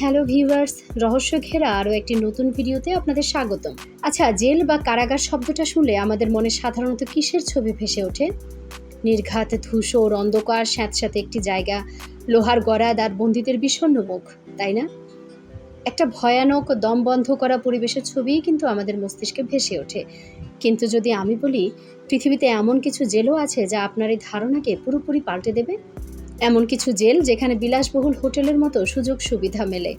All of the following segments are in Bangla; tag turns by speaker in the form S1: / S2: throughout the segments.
S1: হ্যালো ভিউয়ার্স রহস্য ঘেরা আরও একটি নতুন ভিডিওতে আপনাদের স্বাগতম। আচ্ছা জেল বা কারাগার শব্দটা শুনলে আমাদের মনে সাধারণত কিসের ছবি ভেসে ওঠে? নির্ঘাত, ধূসর, অন্ধকার, স্যাঁতস্যাঁতে একটি জায়গা, লোহার গড়াদ আর বন্দীদের বিষণ্ণ মুখ, তাই না? একটা ভয়ানক, দম বন্ধ করা পরিবেশের ছবিই কিন্তু আমাদের মস্তিষ্কে ভেসে ওঠে। কিন্তু যদি আমি বলি, পৃথিবীতে এমন কিছু জেলও আছে যা আপনার এই ধারণাকে পুরোপুরি পাল্টে দেবে? এমন কিছু জেল যেখানে বিলাসবহুল হোটেলের মতো সুযোগ সুবিধা মেলে।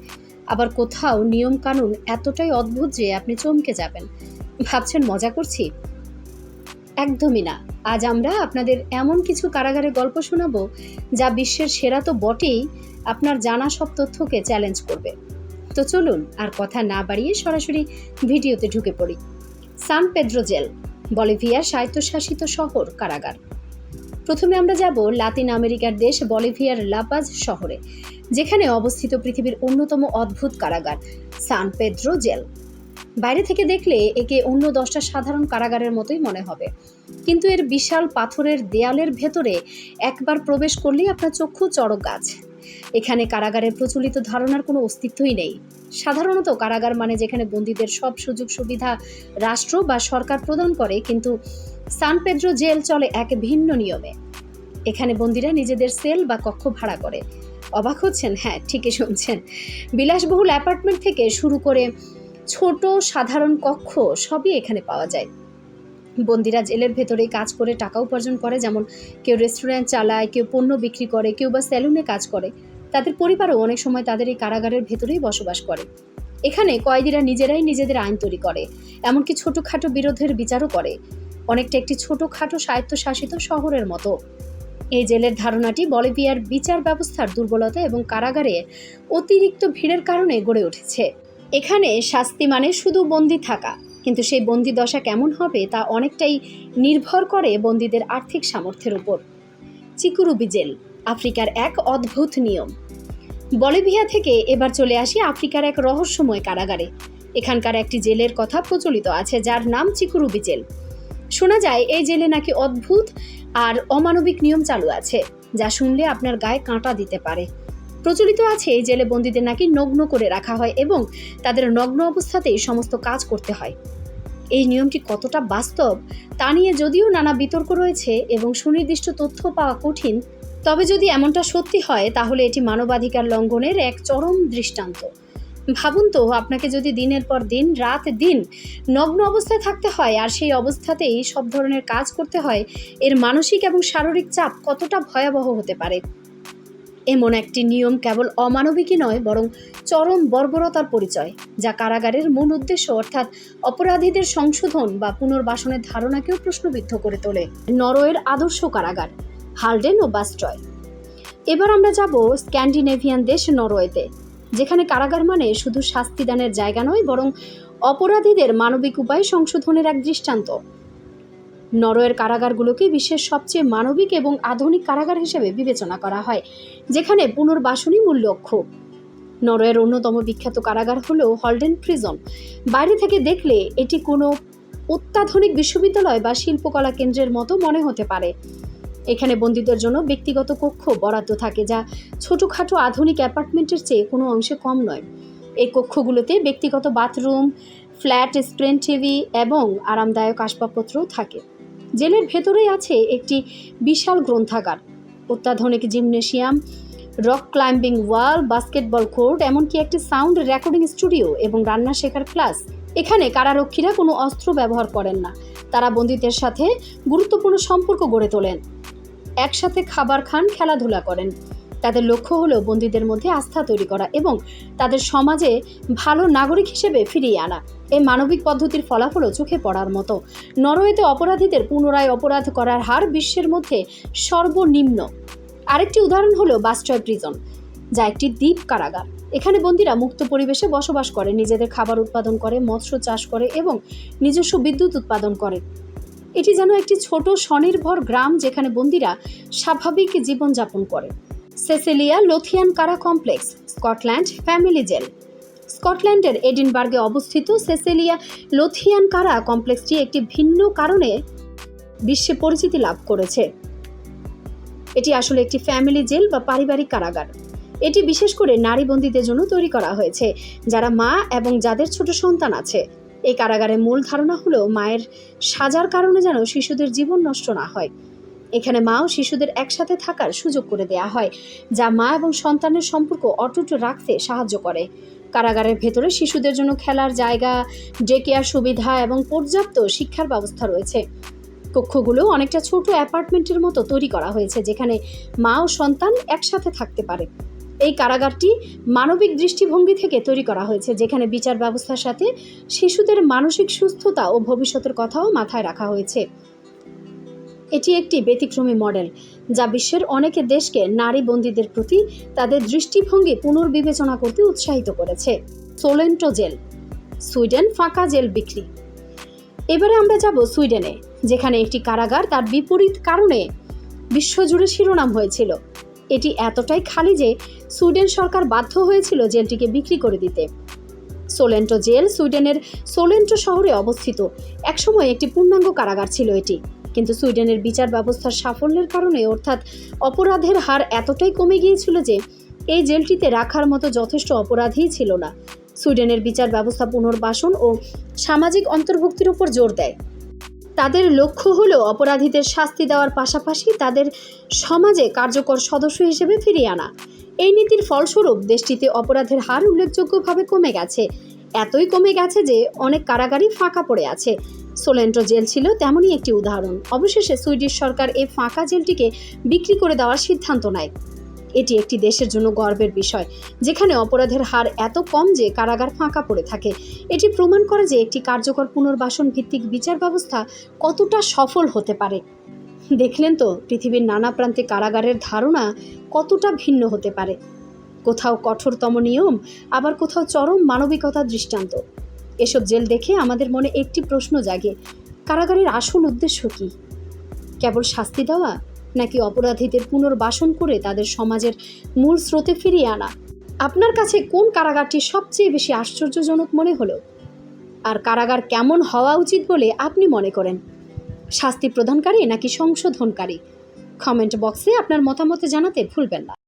S1: আবার কোথাও নিয়ম কানুন এতটাই অদ্ভুত যে আপনি চমকে যাবেন। ভাবছেন, মজা করছি? একদমই না। আজ আমরা আপনাদের এমন কিছু কারাগারের গল্প শোনাবো যা বিশ্বের সেরা তো বটেই, আপনার জানা সব তথ্যকে চ্যালেঞ্জ করবে। তো চলুন, আর কথা না বাড়িয়ে সরাসরি ভিডিওতে ঢুকে পড়ি। সান পেদ্রো জেল, বলিভিয়ার স্বায়ত্তশাসিত শহর কারাগার। প্রথমে আমরা যাব লাতিন আমেরিকার দেশ বলিভিয়ার লাপাজ শহরে, যেখানে অবস্থিত পৃথিবীর অন্যতম অদ্ভুত কারাগার, সান পেদ্রো জেল। বাইরে থেকে দেখলে একে অন্য দশটা সাধারণ কারাগারের মতোই মনে হবে। কিন্তু এর বিশাল পাথরের দেয়ালের ভেতরে একবার প্রবেশ করলেই আপনার চক্ষু চড়ক গাছ। এখানে কারাগারের প্রচলিত ধারণার কোনো অস্তিত্বই নেই। সাধারণত কারাগার মানে যেখানে বন্দীদের সব সুযোগ সুবিধা রাষ্ট্র বা সরকার প্রদান করে, কিন্তু সান পেদ্রো জেল চলে এক ভিন্ন নিয়মে। এখানে বন্দীরা নিজেদের সেল বা কক্ষ ভাড়া করে। অবাক হচ্ছেন? হ্যাঁ ঠিকই শুনছেন। বিলাসবহুল অ্যাপার্টমেন্ট থেকে শুরু করে ছোট সাধারণ কক্ষ সবই এখানে পাওয়া যায়। বন্দিরা জেলের ভেতরে কাজ করে, টাকা উপার্জন করে, যেমন কেউ রেস্টুরেন্ট চালায়, কেউ পণ্য বিক্রি করে, কেউ বা সেলুনে কাজ করে। তাদের পরিবারও অনেক সময় তাদের এই কারাগারের ভেতরেই বসবাস করে। এখানে কয়েদিরা নিজেরাই নিজেদের আইন তৈরি করে, এমনকি ছোটোখাটো বিরোধের বিচারও করে। অনেকটা একটি ছোটোখাটো স্বায়ত্তশাসিত শহরের মতো। এই জেলের ধারণাটি বলিভিয়ার বিচার ব্যবস্থার দুর্বলতা এবং কারাগারে অতিরিক্ত ভিড়ের কারণে গড়ে উঠেছে। এখানে শাস্তি মানে শুধু বন্দি থাকা, কিন্তু সেই বন্দি দশা কেমন হবে তা অনেকটাই নির্ভর করে বন্দীদের আর্থিক সামর্থ্যের উপর। চিকুরুবি জেল, আফ্রিকার এক অদ্ভুত নিয়ম। বলিভিয়া থেকে এবার চলে আসি আফ্রিকার এক রহস্যময় কারাগারে। এখানকার একটি জেলের কথা প্রচলিত আছে যার নাম চিকুরুবি জেল। শোনা যায়, এই জেলে নাকি অদ্ভুত আর অমানবিক নিয়ম চালু আছে, যা শুনলে আপনার গায়ে কাঁটা দিতে পারে। প্রচলিত আছে জেলে বন্দীদের নাকি নগ্ন করে রাখা হয় এবং তাদের নগ্ন অবস্থাতেই সমস্ত কাজ করতে হয়। এই নিয়মটি কতটা বাস্তব, তা নিয়ে যদিও নানা বিতর্ক রয়েছে এবং সুনির্দিষ্ট তথ্য পাওয়া কঠিন, তবে যদি এমনটা সত্যি হয়, তাহলে এটি মানবাধিকার লঙ্ঘনের এক চরম দৃষ্টান্ত। ভাবুন তো, আপনাকে যদি দিনের পর দিন, রাত দিন নগ্ন অবস্থায় থাকতে হয় আর সেই অবস্থাতেই সব ধরনের কাজ করতে হয়, এর মানসিক এবং শারীরিক চাপ কতটা ভয়াবহ হতে পারে? এমন একটি নিয়ম কেবল অমানবিকই নয়, বরং চরম বর্বরতার পরিচয়, যা কারাগারের মূল উদ্দেশ্য অর্থাৎ অপরাধীদের সংশোধন বা পুনর্বাসনের ধারণাকেও প্রশ্নবিদ্ধ করে তোলে। নরওয়ের আদর্শ কারাগার, হালডেন ও বাস্ট্রয়। এবার আমরা যাব স্ক্যান্ডিনেভিয়ান দেশ নরওয়েতে। যেখানে কারাগার মানে শুধু শাস্তিদানের জায়গা নয়, বরং অপরাধীদের মানবিক উপায়ে সংশোধনের এক দৃষ্টান্ত। নরওয়ের কারাগারগুলোকে বিশ্বের সবচেয়ে মানবিক এবং আধুনিক কারাগার হিসেবে বিবেচনা করা হয়, যেখানে পুনর্বাসনই মূল লক্ষ্য। নরওয়ের অন্যতম বিখ্যাত কারাগার হল হলডেন প্রিজন বাইরে থেকে দেখলে এটি কোনো অত্যাধুনিক বিশ্ববিদ্যালয় বা শিল্পকলা কেন্দ্রের মতো মনে হতে পারে। এখানে বন্দীদের জন্য ব্যক্তিগত কক্ষ বরাদ্দ থাকে, যা ছোটোখাটো আধুনিক অ্যাপার্টমেন্টের চেয়ে কোনো অংশে কম নয়। এই কক্ষগুলোতে ব্যক্তিগত বাথরুম, ফ্ল্যাট, স্ক্রিন টিভি এবং আরামদায়ক আসবাবপত্রও থাকে। জেলের ভেতরেই আছে একটি বিশাল গ্রন্থাগার, অত্যাধুনিক gymnasium, rock climbing wall, basketball court, এমনকি একটি সাউন্ড রেকর্ডিং স্টুডিও এবং রান্না শেখার ক্লাস। এখানে কারারক্ষীরা কোনো অস্ত্র ব্যবহার করেন না। তারা বন্দীদের সাথে গুরুত্বপূর্ণ সম্পর্ক গড়ে তোলেন। একসাথে খাবার খান, খেলাধুলা করেন। তাদের লক্ষ্য হলো বন্দীদের মধ্যে আস্থা তৈরি করা এবং তাদের সমাজে ভালো নাগরিক হিসেবে ফিরিয়ে আনা। এই মানবিক পদ্ধতির ফলাফলও চোখে পড়ার মতো। নরওয়েতে অপরাধীদের পুনরায় অপরাধ করার হার বিশ্বের মধ্যে সর্বনিম্ন। আরেকটি উদাহরণ হলো বাস্টয় প্রিজন, যা একটি দ্বীপ কারাগার। এখানে বন্দীরা মুক্ত পরিবেশে বসবাস করে, নিজেদের খাবার উৎপাদন করে, মৎস্য চাষ করে এবং নিজস্ব বিদ্যুৎ উৎপাদন করে। এটি যেন একটি ছোট স্বনির্ভর গ্রাম যেখানে বন্দীরা স্বাভাবিক জীবনযাপন করে। সেসেলিয়া লোথিয়ান কারা কমপ্লেক্স, স্কটল্যান্ড ফ্যামিলি জেল। স্কটল্যান্ডের এডিনবার্গে অবস্থিত সেসেলিয়া লোথিয়ান কারা কমপ্লেক্সটি একটি ভিন্ন কারণে বিশ্বে পরিচিতি লাভ করেছে। এটি আসলে একটি ফ্যামিলি জেল বা পারিবারিক কারাগার। এটি বিশেষ করে নারী বন্দীদের জন্য তৈরি করা হয়েছে, যারা মা এবং যাদের ছোট সন্তান আছে। এই কারাগারের মূল ধারণা হলো মায়ের সাজার কারণে যেন শিশুদের জীবন নষ্ট না হয়। এখানে মা ও শিশুদের একসাথে থাকার সুযোগ করে দেয়া হয়, যা মা এবং সন্তানের সম্পর্ক অটুট রাখতে সাহায্য করে। কারাগারের ভেতরে শিশুদের জন্য খেলার জায়গা ডে কেয়ার সুবিধা এবং পর্যাপ্ত শিক্ষার ব্যবস্থা রয়েছে। কক্ষগুলো অনেকটা ছোট অ্যাপার্টমেন্টের মতো তৈরি করা হয়েছে, যেখানে মা ও সন্তান একসাথে থাকতে পারে। এই কারাগারটি মানবিক দৃষ্টিভঙ্গি থেকে তৈরি করা হয়েছে, যেখানে বিচার ব্যবস্থার সাথে শিশুদের মানসিক সুস্থতা ও ভবিষ্যতের কথাও মাথায় রাখা হয়েছে। এটি একটি ব্যতিক্রমী মডেল, যা বিশ্বের অনেক দেশকে নারী বন্দীদের প্রতি তাদের দৃষ্টিভঙ্গি পুনর্বিবেচনা করতে উৎসাহিত করেছে। সোলেন্টো জেল, সুইডেন ফাঁকা জেল বিক্রি। এবারে আমরা যাব সুইডেনে, যেখানে একটি কারাগার তার বিপরীত কারণে বিশ্বজুড়ে শিরোনাম হয়েছিল। এটি এতটাই খালি যে সুইডেন সরকার বাধ্য হয়েছিল জেলটিকে বিক্রি করে দিতে। সোলেন্টো জেল সুইডেনের সোলেন্টো শহরে অবস্থিত। একসময় একটি পূর্ণাঙ্গ কারাগার ছিল এটি। কিন্তু সুইডেনের বিচার ব্যবস্থার সাফল্যের কারণে অর্থাৎ অপরাধের হার এতটাই কমে গিয়েছিল যে এই জেলটিতে রাখার মতো যথেষ্ট অপরাধীই ছিল না। সুইডেনের বিচার ব্যবস্থা পুনর্বাসন ও সামাজিক অন্তর্ভুক্তির উপর জোর দেয়। তাদের লক্ষ্য হলো অপরাধীদের শাস্তি দেওয়ার পাশাপাশি তাদের সমাজে কার্যকর সদস্য হিসেবে ফিরিয়ে আনা। এই নীতির ফলস্বরূপ দেশটিতে অপরাধের হার উল্লেখযোগ্যভাবে কমে গেছে। এতই কমে গেছে যে অনেক কারাগারই ফাঁকা পড়ে আছে। সোলেন্টো জেল ছিল তেমনই একটি উদাহরণ। অবশেষে সুইডিশ সরকার এই ফাঁকা জেলটিকে বিক্রি করে দেওয়ার সিদ্ধান্ত নেয়। এটি একটি দেশের জন্য গর্বের বিষয়, যেখানে অপরাধের হার এত কম যে কারাগার ফাঁকা পড়ে থাকে। এটি প্রমাণ করে যে একটি কার্যকর পুনর্বাসন ভিত্তিক বিচার ব্যবস্থা কতটা সফল হতে পারে। দেখলেন তো, পৃথিবীর নানা প্রান্তে কারাগারের ধারণা কতটা ভিন্ন হতে পারে। কোথাও কঠোরতম নিয়ম, আবার কোথাও চরম মানবিকতা দৃষ্টান্ত। এসব জেল দেখে আমাদের মনে একটি প্রশ্ন জাগে, কারাগারের আসল উদ্দেশ্য কী? কেবল শাস্তি দেওয়া নাকি অপরাধীদের পুনর্বাসন করে তাদের সমাজের মূল স্রোতে ফিরিয়ে আনা? আপনার কাছে কোন কারাগারটি সবচেয়ে বেশি আশ্চর্যজনক মনে হলো? আর কারাগার কেমন হওয়া উচিত বলে আপনি মনে করেন? শাস্তি প্রদানকারী নাকি সংশোধনকারী? কমেন্ট বক্সে আপনার মতামত জানাতে ভুলবেন না।